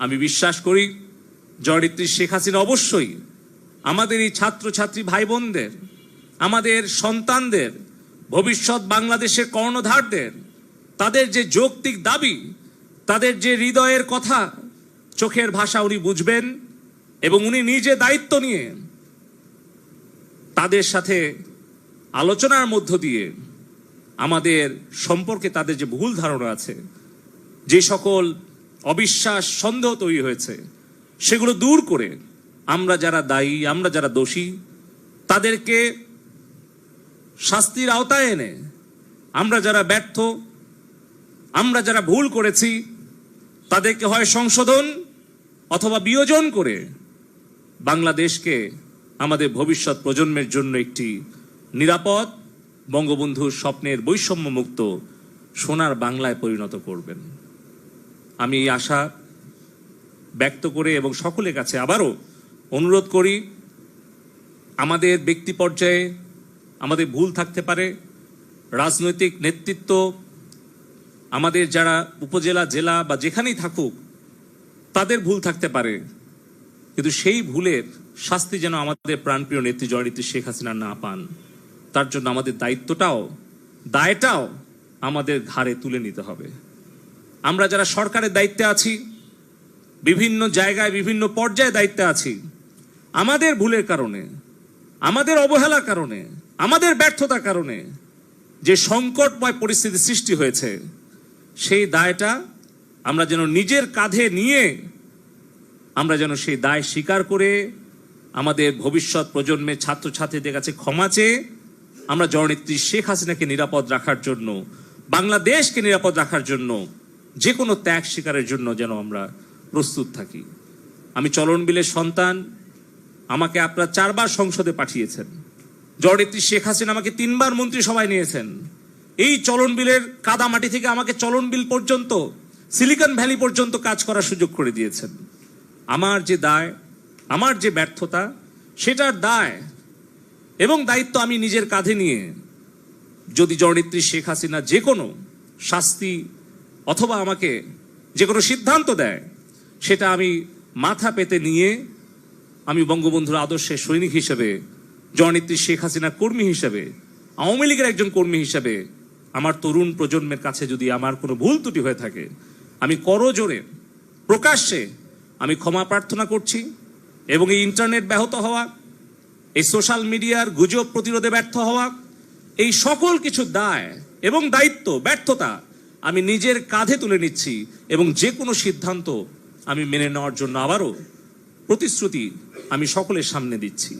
আমি বিশ্বাস করি জয়নেত্রী শেখ হাসিনা অবশ্যই আমাদের এই ছাত্রছাত্রী ভাই বোনদের আমাদের সন্তানদের, ভবিষ্যৎ বাংলাদেশের কর্ণধারদের, তাদের যে যৌক্তিক দাবি, তাদের যে হৃদয়ের কথা চোখের ভাষা উনি বুঝবেন এবং উনি নিজে দায়িত্ব নিয়ে তাদের সাথে আলোচনার মধ্য দিয়ে আমাদের সম্পর্কে তাদের যে ভুল ধারণা আছে, যে সকল অবিশ্বাস সন্দেহ তৈরি হয়েছে। সেগুলো দূর করে আমরা যারা দায়ী, আমরা যারা দোষী, তাদেরকে শাস্তির আওতায় এনে আমরা যারা ব্যর্থ, আমরা যারা ভুল করেছি, তাদেরকে হয় সংশোধন অথবা বিয়োজন করে বাংলাদেশকে আমাদের ভবিষ্যৎ প্রজন্মের জন্য একটি নিরাপদ বঙ্গবন্ধুর স্বপ্নের বৈষম্য মুক্ত সোনার বাংলায় পরিণত করবেন। আমি এই আশা ব্যক্ত করে এবং সকলের কাছে আবারও অনুরোধ করি, আমাদের ব্যক্তি পর্যায়ে আমাদের ভুল থাকতে পারে, রাজনৈতিক নেতৃত্ব, আমাদের যারা উপজেলা, জেলা বা যেখানেই থাকুক, তাদের ভুল থাকতে পারে। কিন্তু সেই ভুলের শাস্তি যেন আমাদের প্রাণপ্রিয় নেত্রী জয়নেত্রী শেখ হাসিনা না পান, তার জন্য আমাদের দায়িত্বটাও, দায়টাও আমাদের ঘাড়ে তুলে নিতে হবে। আমরা যারা সরকারের দায়িত্বে আছি, বিভিন্ন জায়গায়, বিভিন্ন পর্যায়ে দায়িত্বে আছি, আমাদের ভুলের কারণে, আমাদের অবহেলার কারণে, আমাদের ব্যর্থতার কারণে যে সংকটময় পরিস্থিতি সৃষ্টি হয়েছে, সেই দায়টা আমরা যেন নিজের কাঁধে নিয়ে, আমরা যেন সেই দায় স্বীকার করে, আমাদের ভবিষ্যৎ প্রজন্মের ছাত্রছাত্রীদের কাছে ক্ষমা চেয়ে, আমরা জননেত্রী শেখ হাসিনাকে নিরাপদ রাখার জন্য, বাংলাদেশকে নিরাপদ রাখার জন্য যে কোনো ত্যাগ স্বীকারের জন্য যেন আমরা প্রস্তুত থাকি। আমি চলন বিলের সন্তান, আমাকে আপনারা চারবার সংসদে পাঠিয়েছেন। জননেত্রী শেখ হাসিনা আমাকে তিনবার মন্ত্রিসভায় নিয়েছেন। এই চলন বিলের কাদামাটি থেকে আমাকে চলন বিল পর্যন্ত, সিলিকন ভ্যালি পর্যন্ত কাজ করার সুযোগ করে দিয়েছেন। আমার যে দায়, আমার যে ব্যর্থতা, সেটার দায় এবং দায়িত্ব আমি নিজের কাঁধে নিয়ে, যদি জননেত্রী শেখ হাসিনা যে কোনো শাস্তি অথবা আমাকে যে কোনো সিদ্ধান্ত দেয়, সেটা আমি মাথা পেতে নিয়ে আমি বঙ্গবন্ধুর আদর্শের সৈনিক হিসেবে, জননেত্রী শেখ হাসিনার কর্মী হিসেবে, আওয়ামী লীগের একজন কর্মী হিসেবে, আমার তরুণ প্রজন্মের কাছে যদি আমার কোনো ভুল ত্রুটি হয়ে থাকে, আমি করজোরে প্রকাশ্যে আমি ক্ষমা প্রার্থনা করছি এবং এই ইন্টারনেট ব্যাহত হওয়া, এই সোশ্যাল মিডিয়ার গুজব প্রতিরোধে ব্যর্থ হওয়া, এই সকল কিছু দায় এবং দায়িত্ব, ব্যর্থতা আমি নিজের কাঁধে তুলে নিচ্ছি এবং যে কোনো সিদ্ধান্ত আমি মেনে নেওয়ার জন্য আবারও প্রতিশ্রুতি আমি সকলের সামনে দিচ্ছি।